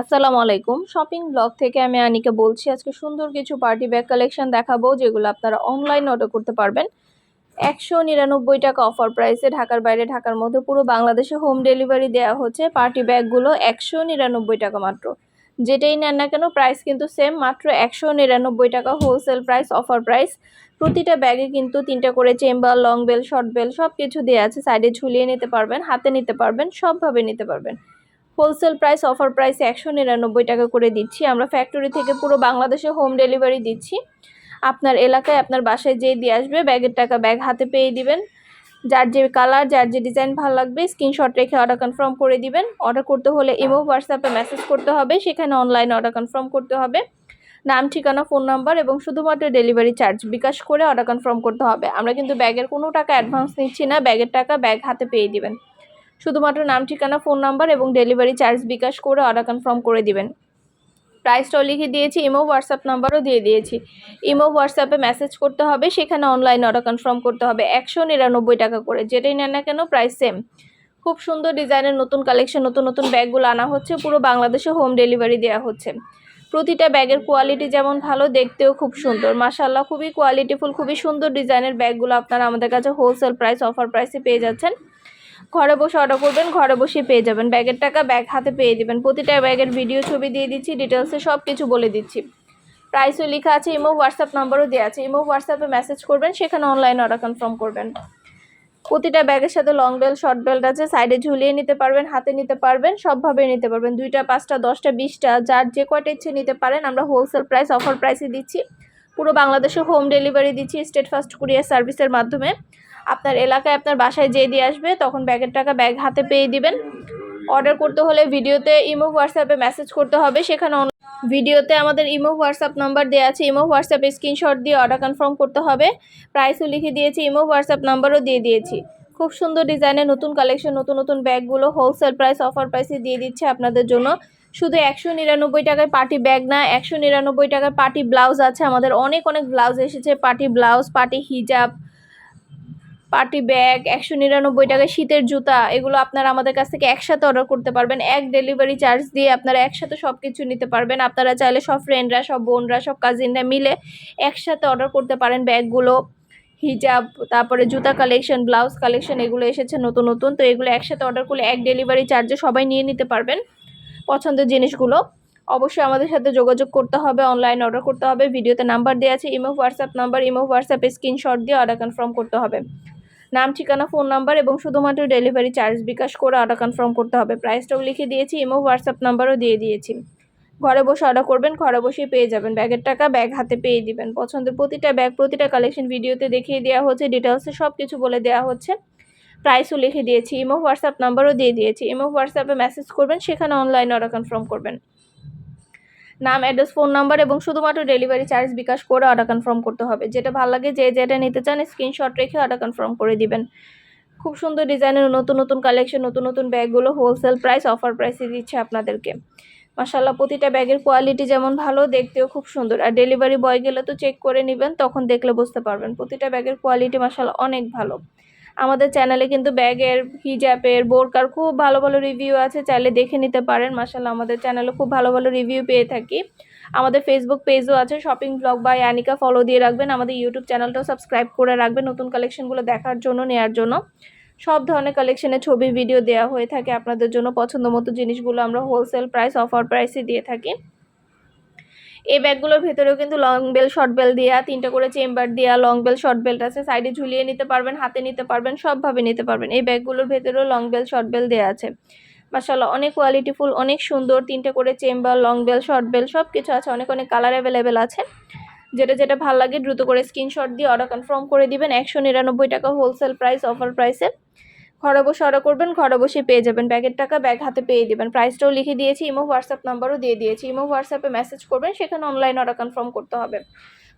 আসসালামু আলাইকুম। Shopping blog থেকে আমি আনিকা বলছি, আজকে সুন্দর কিছু পার্টি ব্যাগ কালেকশন দেখাবো, যেগুলো আপনারা অনলাইন অর্ডার করতে পারবেন। একশো নিরানব্বই টাকা অফার প্রাইসে ঢাকার বাইরে, ঢাকার মধ্যে পুরো বাংলাদেশে হোম ডেলিভারি দেওয়া হচ্ছে পার্টি ব্যাগগুলো একশো নিরানব্বই টাকা মাত্র। যেটাই নেন না কেন প্রাইস কিন্তু সেম মাত্র একশো নিরানব্বই টাকা হোলসেল প্রাইস অফার প্রাইস প্রতিটা ব্যাগে কিন্তু তিনটা করে chamber long bell short bell সব কিছু দেওয়া আছে সাইডে ঝুলিয়ে নিতে পারবেন, হাতে নিতে পারবেন, সবভাবে নিতে পারবেন। হোলসেল প্রাইস, অফার প্রাইসে একশো নিরানব্বই টাকা করে দিচ্ছি। আমরা ফ্যাক্টরি থেকে পুরো বাংলাদেশে হোম ডেলিভারি দিচ্ছি। আপনার এলাকায়, আপনার বাসায় যেয়ে দিয়ে আসবে, ব্যাগের টাকা ব্যাগ হাতে পেয়ে দিবেন। যার যে কালার যার যে ডিজাইন ভালো লাগবে স্ক্রিনশট রেখে অর্ডার কনফার্ম করে দিবেন। অর্ডার করতে হলে ইমো হোয়াটসঅ্যাপে মেসেজ করতে হবে। সেখানে অনলাইনে অর্ডার কনফার্ম করতে হবে। নাম, ঠিকানা ফোন নাম্বার এবং শুধুমাত্র ডেলিভারি চার্জ বিকাশ করে অর্ডার কনফার্ম করতে হবে। আমরা কিন্তু ব্যাগের কোনো টাকা অ্যাডভান্স নিচ্ছি না। ব্যাগের টাকা ব্যাগ হাতে পেয়ে দিবেন। শুধুমাত্র নাম, ঠিকানা, ফোন নাম্বার এবং ডেলিভারি চার্জ বিকাশ করে অর্ডার কনফার্ম করে দিবেন। প্রাইসটাও লিখে দিয়েছি, ইমো, হোয়াটসঅ্যাপ নাম্বারও দিয়ে দিয়েছি। ইমো, হোয়াটসঅ্যাপে মেসেজ করতে হবে, সেখানে অনলাইন অর্ডার কনফার্ম করতে হবে। একশো নিরানব্বই টাকা করে, যেটাই নেন না কেন প্রাইস সেম খুব সুন্দর ডিজাইনের নতুন কালেকশন নতুন নতুন ব্যাগগুলো আনা হচ্ছে, পুরো বাংলাদেশে হোম ডেলিভারি দেওয়া হচ্ছে। প্রতিটা ব্যাগের কোয়ালিটি যেমন ভালো, দেখতেও খুব সুন্দর। মাসাল্লাহ খুবই কোয়ালিটিফুল খুবই সুন্দর ডিজাইনের ব্যাগগুলো আপনারা আমাদের কাছে হোলসেল প্রাইস অফার প্রাইসে পেয়ে যাচ্ছেন। ঘরে বসে অর্ডার করবেন, ঘরে বসে পেয়ে যাবেন। ব্যাগের টাকা ব্যাগ হাতে পেয়ে দিবেন। প্রতিটা ব্যাগের ভিডিও ছবি দিয়ে দিচ্ছি ডিটেলসে সব কিছু বলে দিচ্ছি। প্রাইসও লেখা আছে, ইমো হোয়াটসঅ্যাপ নাম্বারও দেওয়া আছে। ইমো হোয়াটসঅ্যাপে মেসেজ করবেন, সেখানে অনলাইন অর্ডার কনফার্ম করবেন। প্রতিটা ব্যাগের সাথে লং বেল্ট শর্ট বেল্ট আছে সাইডে ঝুলিয়ে নিতে পারবেন, হাতে নিতে পারবেন, সবভাবে নিতে পারবেন। দুইটা, পাঁচটা, দশটা, বিশটা, যার যে কয়টা ইচ্ছে নিতে পারেন, আমরা হোলসেল প্রাইস অফার প্রাইসে দিচ্ছি। পুরো বাংলাদেশে হোম ডেলিভারি দিচ্ছি স্টেট ফার্স্ট কুরিয়ার সার্ভিসের মাধ্যমে। আপনার এলাকায় আপনার বাসায় যেয়ে দিয়ে আসবে, তখন ব্যাগের টাকা ব্যাগ হাতে পেয়ে দিবেন। অর্ডার করতে হলে ভিডিওতে ইমো, হোয়াটসঅ্যাপে মেসেজ করতে হবে, সেখানে ভিডিওতে আমাদের ইমো, হোয়াটসঅ্যাপ নাম্বার দেওয়া আছে, ইমো, হোয়াটসঅ্যাপে স্ক্রিনশট দিয়ে অর্ডার কনফার্ম করতে হবে। প্রাইসও লিখে দিয়েছি, ইমো, হোয়াটসঅ্যাপ নাম্বারও দিয়ে দিয়েছি। খুব সুন্দর ডিজাইনের নতুন কালেকশন নতুন নতুন ব্যাগগুলো হোলসেল প্রাইস অফার প্রাইসে দিয়ে দিচ্ছে আপনাদের জন্য। শুধু একশো নিরানব্বই টাকায় পার্টি ব্যাগ না, একশো নিরানব্বই টাকার পার্টি ব্লাউজ আছে। আমাদের অনেক অনেক ব্লাউজ এসেছে পার্টি ব্লাউজ পার্টি হিজাব পার্টি ব্যাগ, একশো নিরানব্বই টাকায় শীতের জুতা, এগুলো আপনারা আমাদের কাছ থেকে একসাথে অর্ডার করতে পারবেন। এক ডেলিভারি চার্জ দিয়ে আপনারা একসাথে সব কিছু নিতে পারবেন। আপনারা চাইলে সব ফ্রেন্ডরা সব বোনরা, সব কাজিনরা মিলে একসাথে অর্ডার করতে পারেন ব্যাগগুলো। হিজাব, তারপরে জুতা কালেকশন ব্লাউজ কালেকশন এগুলো এসেছে নতুন নতুন। তো এগুলো একসাথে অর্ডার করলে এক ডেলিভারি চার্জে সবাই নিয়ে নিতে পারবেন পছন্দের জিনিসগুলো। অবশ্যই আমাদের সাথে যোগাযোগ করতে হবে অনলাইন অর্ডার করতে হবে। ভিডিওতে নাম্বার দেওয়া আছে ইমো হোয়াটসঅ্যাপ নাম্বার ইমো হোয়াটসঅ্যাপে স্ক্রিনশট দিয়ে অর্ডার কনফার্ম করতে হবে। নাম, ঠিকানা, ফোন নাম্বার এবং শুধুমাত্র ডেলিভারি চার্জ বিকাশ করে অর্ডার কনফার্ম করতে হবে। প্রাইসটাও লিখে দিয়েছি ইমো হোয়াটসঅ্যাপ নাম্বারও দিয়ে দিয়েছি। ঘরে বসে অর্ডার করবেন, ঘরে বসেই পেয়ে যাবেন। ব্যাগের টাকা ব্যাগ হাতে পেয়ে দিবেন। পছন্দের প্রতিটা ব্যাগ, প্রতিটা কালেকশন ভিডিওতে দেখিয়ে দেওয়া হচ্ছে ডিটেলসে সব কিছু বলে দেওয়া হচ্ছে। প্রাইসও লিখে দিয়েছি ইমো হোয়াটসঅ্যাপ নাম্বারও দিয়ে দিয়েছি। ইমো হোয়াটসঅ্যাপে মেসেজ করবেন, সেখানে অনলাইন অর্ডার কনফার্ম করবেন। নাম অ্যাড্রেস ফোন নাম্বার এবং শুধুমাত্র ডেলিভারি চার্জ বিকাশ করে অর্ডার কনফার্ম করতে হবে। যেটা ভালো লাগে যে যেটা নিতে চান স্ক্রিনশট রেখে অর্ডার কনফার্ম করে দিবেন। খুব সুন্দর ডিজাইনের নতুন নতুন কালেকশন নতুন নতুন ব্যাগগুলো হোলসেল প্রাইস অফার প্রাইসে দিচ্ছে আপনাদেরকে। মাসাল্লাহ প্রতিটা ব্যাগের কোয়ালিটি যেমন ভালো, দেখতেও খুব সুন্দর। আর ডেলিভারি বয় গেলে তো চেক করে নেবেন, তখন দেখলে বুঝতে পারবেন। প্রতিটা ব্যাগের কোয়ালিটি মাসাল্লাহ অনেক ভালো। আমাদের চ্যানেলে কিন্তু ব্যাগের হিজাবের বোরকার খুব ভালো ভালো রিভিউ আছে, চাইলে দেখে নিতে পারেন। মাসাল্লাহ আমাদের চ্যানেলে খুব ভালো ভালো রিভিউ পেয়ে থাকি। আমাদের ফেসবুক পেজও আছে শপিং ব্লগ বা অ্যানিকা ফলো দিয়ে রাখবেন। আমাদের ইউটিউব চ্যানেলটাও সাবস্ক্রাইব করে রাখবেন, নতুন কালেকশনগুলো দেখার জন্য, নেয়ার জন্য। সব ধরনের কালেকশনের ছবি ভিডিও দেওয়া হয়ে থাকে আপনাদের জন্য। পছন্দ মতো জিনিসগুলো আমরা হোলসেল প্রাইস অফার প্রাইসে দিয়ে থাকি। এই ব্যাগগুলোর ভেতরেও কিন্তু লং বেল শর্ট বেল দেওয়া তিনটা করে চেম্বার দেওয়া লং বেল শর্ট বেল্ট আছে। সাইডে ঝুলিয়ে নিতে পারবেন, হাতে নিতে পারবেন, সবভাবে নিতে পারবেন। এই ব্যাগগুলোর ভেতরেও লং বেল শর্ট বেল দেওয়া আছে। মাসাল্লাহ অনেক কোয়ালিটিফুল অনেক সুন্দর। তিনটে করে chamber long bell short bell সব কিছু আছে। অনেক অনেক কালার অ্যাভেলেবেল আছে। যেটা যেটা ভালো লাগে, দ্রুত করে স্ক্রিনশট দিয়ে অর্ডার কনফার্ম করে দিবেন। একশো নিরানব্বই টাকা হোলসেল প্রাইস অফার প্রাইসে ঘরে বসে অর্ডার করবেন, ঘরে বসে পেয়ে যাবেন। ব্যাগের টাকা ব্যাগ হাতে পেয়ে দেবেন। প্রাইসটাও লিখে দিয়েছি ইমো হোয়াটসঅ্যাপ নাম্বারও দিয়ে দিয়েছি। ইমো হোয়াটসঅ্যাপে মেসেজ করবেন, সেখানে অনলাইন অর্ডার কনফার্ম করতে হবে।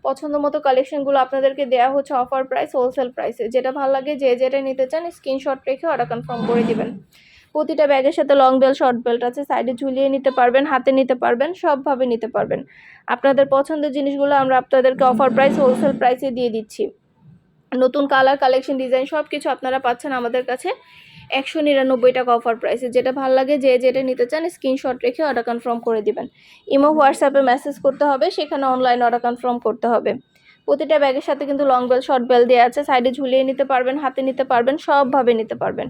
পছন্দ মতো কালেকশনগুলো আপনাদেরকে দেওয়া হচ্ছে অফার প্রাইস হোলসেল প্রাইসে যেটা ভালো লাগে, যে যেটা নিতে চান স্ক্রিনশট রেখে অর্ডার কনফার্ম করে দেবেন। প্রতিটা ব্যাগের সাথে লং বেল শর্ট বেল্ট আছে সাইডে ঝুলিয়ে নিতে পারবেন, হাতে নিতে পারবেন, সবভাবে নিতে পারবেন। আপনাদের পছন্দের জিনিসগুলো আমরা আপনাদেরকে অফার প্রাইস হোলসেল প্রাইসে দিয়ে দিচ্ছি। নতুন কালার কালেকশন ডিজাইন সব কিছু আপনারা পাচ্ছেন আমাদের কাছে। একশো নিরানব্বই টাকা অফার প্রাইসে যেটা ভালো লাগে, যে যেটা নিতে চান স্ক্রিনশট রেখে অর্ডার কনফার্ম করে দিবেন। ইমো হোয়াটসঅ্যাপে মেসেজ করতে হবে, সেখানে অনলাইন অর্ডার কনফার্ম করতে হবে। প্রতিটা ব্যাগের সাথে কিন্তু লং বেল শর্ট বেল দেওয়া আছে। সাইডে ঝুলিয়ে নিতে পারবেন, হাতে নিতে পারবেন, সবভাবে নিতে পারবেন।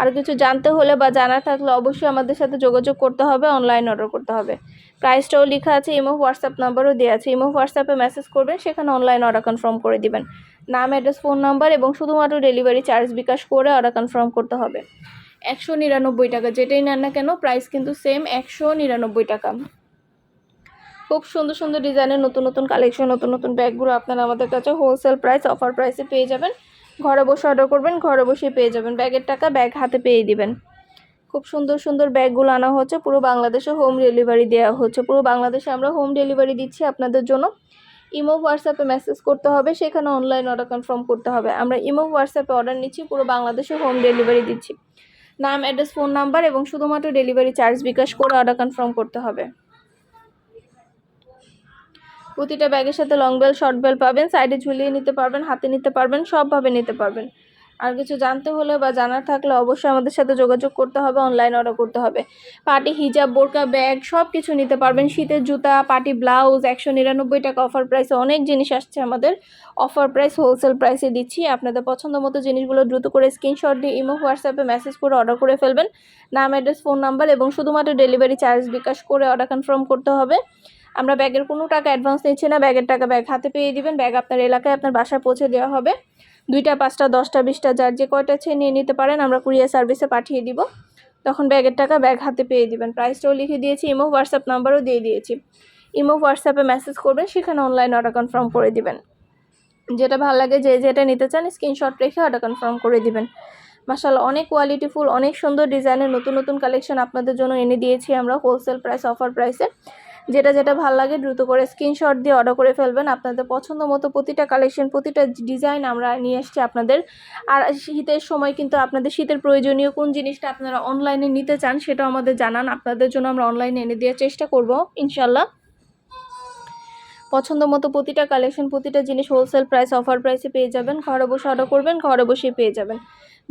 আর কিছু জানতে হলে বা জানার থাকলে অবশ্যই আমাদের সাথে যোগাযোগ করতে হবে অনলাইন অর্ডার করতে হবে। প্রাইসটাও লেখা আছে, ইমো, হোয়াটসঅ্যাপ নাম্বারও দেওয়া আছে। ইমো, হোয়াটসঅ্যাপে মেসেজ করবেন, সেখানে অনলাইন অর্ডার কনফার্ম করে দিবেন। নাম অ্যাড্রেস ফোন নাম্বার এবং শুধুমাত্র ডেলিভারি চার্জ বিকাশ করে অর্ডার কনফার্ম করতে হবে। একশো নিরানব্বই টাকা, যেটাই নেন না কেন প্রাইস কিন্তু সেম একশো নিরানব্বই টাকা। খুব সুন্দর সুন্দর ডিজাইনের নতুন নতুন কালেকশন নতুন নতুন ব্যাগগুলো আপনারা আমাদের কাছে হোলসেল প্রাইস অফার প্রাইসে পেয়ে যাবেন। ঘরে বসে অর্ডার করবেন, ঘরে বসে পেয়ে যাবেন। ব্যাগের টাকা ব্যাগ হাতে পেয়ে দিবেন। খুব সুন্দর সুন্দর ব্যাগগুলো আনা হচ্ছে। পুরো বাংলাদেশে হোম ডেলিভারি দেওয়া হচ্ছে। পুরো বাংলাদেশে আমরা হোম ডেলিভারি দিচ্ছি আপনাদের জন্য। ইমো হোয়াটসঅ্যাপে মেসেজ করতে হবে, সেখানে অনলাইন অর্ডার কনফার্ম করতে হবে। আমরা ইমো হোয়াটসঅ্যাপে অর্ডার নিচ্ছি, পুরো বাংলাদেশে হোম ডেলিভারি দিচ্ছি। নাম অ্যাড্রেস ফোন নাম্বার এবং শুধুমাত্র ডেলিভারি চার্জ বিকাশ করে অর্ডার কনফার্ম করতে হবে। প্রতিটা ব্যাগের সাথে লং বেল শর্ট বেল পাবেন সাইডে ঝুলিয়ে নিতে পারবেন, হাতে নিতে পারবেন, সবভাবে নিতে পারবেন। আর কিছু জানতে হলে বা জানার থাকলে অবশ্যই আমাদের সাথে যোগাযোগ করতে হবে অনলাইন অর্ডার করতে হবে। পার্টি হিজাব বোরকা ব্যাগ সব কিছু নিতে পারবেন, শীতের জুতা পার্টি ব্লাউজ একশো নিরানব্বই টাকা অফার প্রাইসে অনেক জিনিস আসছে আমাদের। অফার প্রাইস হোলসেল প্রাইসে দিচ্ছি। আপনাদের পছন্দ মতো জিনিসগুলো দ্রুত করে স্ক্রিনশট দিয়ে ইমো হোয়াটসঅ্যাপে মেসেজ করে অর্ডার করে ফেলবেন। নাম অ্যাড্রেস ফোন নাম্বার এবং শুধুমাত্র ডেলিভারি চার্জ বিকাশ করে অর্ডার কনফার্ম করতে হবে। আমরা ব্যাগের কোনো টাকা অ্যাডভান্স নিচ্ছি না, ব্যাগের টাকা ব্যাগ হাতে পেয়ে দিবেন, ব্যাগ আপনার এলাকায় আপনার বাসায় পৌঁছে দেওয়া হবে। দুইটা, পাঁচটা, দশটা, বিশটা, যার যে কয়টা আছে নিয়ে নিতে পারেন, আমরা কুরিয়ার সার্ভিসে পাঠিয়ে দিব। তখন ব্যাগের টাকা ব্যাগ হাতে পেয়ে দিবেন। প্রাইসটাও লিখে দিয়েছি ইমো হোয়াটসঅ্যাপ নাম্বারও দিয়ে দিয়েছি। ইমো হোয়াটসঅ্যাপে মেসেজ করবেন, সেখানে অনলাইন অর্ডার কনফার্ম করে দিবেন। যেটা ভালো লাগে, যে যেটা নিতে চান স্ক্রিনশট রেখে অর্ডার কনফার্ম করে দিবেন। মাসাল্লাহ অনেক কোয়ালিটিফুল অনেক সুন্দর ডিজাইনের নতুন নতুন কালেকশন আপনাদের জন্য এনে দিয়েছি আমরা হোলসেল প্রাইস অফার প্রাইসে যেটা যেটা ভালো লাগে দ্রুত করে স্ক্রিনশট দিয়ে অর্ডার করে ফেলবেন। আপনাদের পছন্দ মতো প্রতিটা কালেকশন প্রতিটা ডিজাইন আমরা নিয়ে এসেছি আপনাদের। আর শীতের সময় কিন্তু আপনাদের শীতের প্রয়োজনীয় কোন জিনিসটা আপনারা অনলাইনে নিতে চান সেটা আমাদের জানান। আপনাদের জন্য আমরা অনলাইনে এনে দেওয়ার চেষ্টা করব ইনশাল্লাহ পছন্দ মতো প্রতিটা কালেকশন প্রতিটা জিনিস হোলসেল প্রাইস অফার প্রাইসে পেয়ে যাবেন। ঘরে বসে অর্ডার করবেন, ঘরে বসে পেয়ে যাবেন।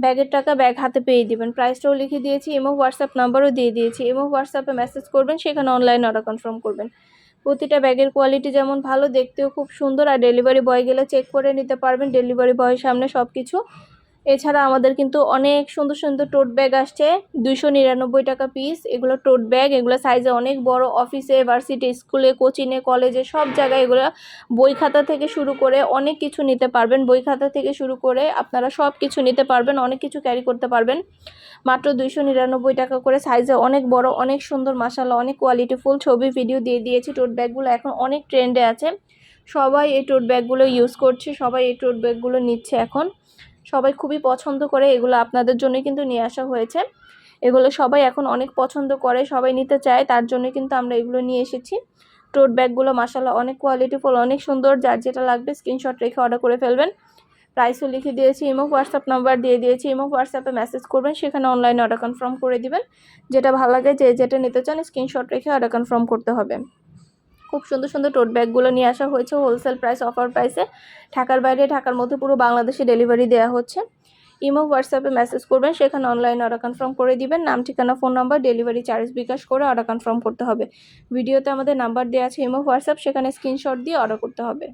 ব্যাগের টাকা ব্যাগ হাতে পেয়ে দিবেন। প্রাইসটাও লিখে দিয়েছি, এবং হোয়াটসঅ্যাপ নাম্বারও দিয়ে দিয়েছি, এবং হোয়াটসঅ্যাপে মেসেজ করবেন, সেখানে অনলাইন অর্ডার কনফার্ম করবেন। প্রতিটা ব্যাগের কোয়ালিটি যেমন ভালো, দেখতেও খুব সুন্দর, আর ডেলিভারি বয় গেলে চেক করে নিতে পারবেন। ডেলিভারি বয়ের সামনে সব কিছু এছাড়া আমাদের কিন্তু অনেক সুন্দর সুন্দর টোট ব্যাগ আসছে। দুশো নিরানব্বই টাকা পিস এগুলো টোট ব্যাগ এগুলো সাইজে অনেক বড় অফিসে ভার্সিটি স্কুলে কোচিংয়ে কলেজে সব জায়গায় এগুলো বই খাতা থেকে শুরু করে অনেক কিছু নিতে পারবেন। বই খাতা থেকে শুরু করে আপনারা সব কিছু নিতে পারবেন, অনেক কিছু ক্যারি করতে পারবেন। মাত্র দুইশো নিরানব্বই টাকা করে সাইজে অনেক বড়, অনেক সুন্দর মাসাল্লাহ অনেক কোয়ালিটিফুল ছবি ভিডিও দিয়ে দিয়েছি। টোট ব্যাগগুলো এখন অনেক ট্রেন্ডে আছে। সবাই এই টোট ব্যাগগুলো ইউজ করছে, সবাই এই টোট ব্যাগগুলো নিচ্ছে এখন। সবাই খুবই পছন্দ করে, এগুলো আপনাদের জন্য কিন্তু নিয়ে আসা হয়েছে। এগুলো সবাই এখন অনেক পছন্দ করে, সবাই নিতে চায়, তার জন্য কিন্তু আমরা এগুলো নিয়ে এসেছি। টোট ব্যাগগুলো মাসাল্লাহ অনেক কোয়ালিটিফুল অনেক সুন্দর, যার যেটা লাগবে স্ক্রিনশট রেখে অর্ডার করে ফেলবেন। প্রাইসও লিখে দিয়েছি ইমো হোয়াটসঅ্যাপ নাম্বার দিয়ে দিয়েছি ইমো হোয়াটসঅ্যাপে মেসেজ করবেন, সেখানে অনলাইনে অর্ডার কনফার্ম করে দিবেন। যেটা ভালো লাগে, যে যেটা নিতে চান স্ক্রিনশট রেখে অর্ডার কনফার্ম করতে হবে। খুব সুন্দর সুন্দর টোট ব্যাগগুলো নিয়ে আসা হয়েছে হোলসেল প্রাইস অফার প্রাইসে ঢাকার বাইরে, ঢাকার মধ্যে পুরো বাংলাদেশে ডেলিভারি দেওয়া হচ্ছে। ইমো হোয়াটসঅ্যাপে মেসেজ করবেন, সেখানে অনলাইন অর্ডার কনফার্ম করে দিবেন। নাম, ঠিকানা phone number delivery charge bKash করে অর্ডার কনফার্ম করতে হবে। ভিডিওতে আমাদের নাম্বার দেওয়া আছে ইমো হোয়াটসঅ্যাপ সেখানে স্ক্রিনশট দিয়ে অর্ডার করতে হবে।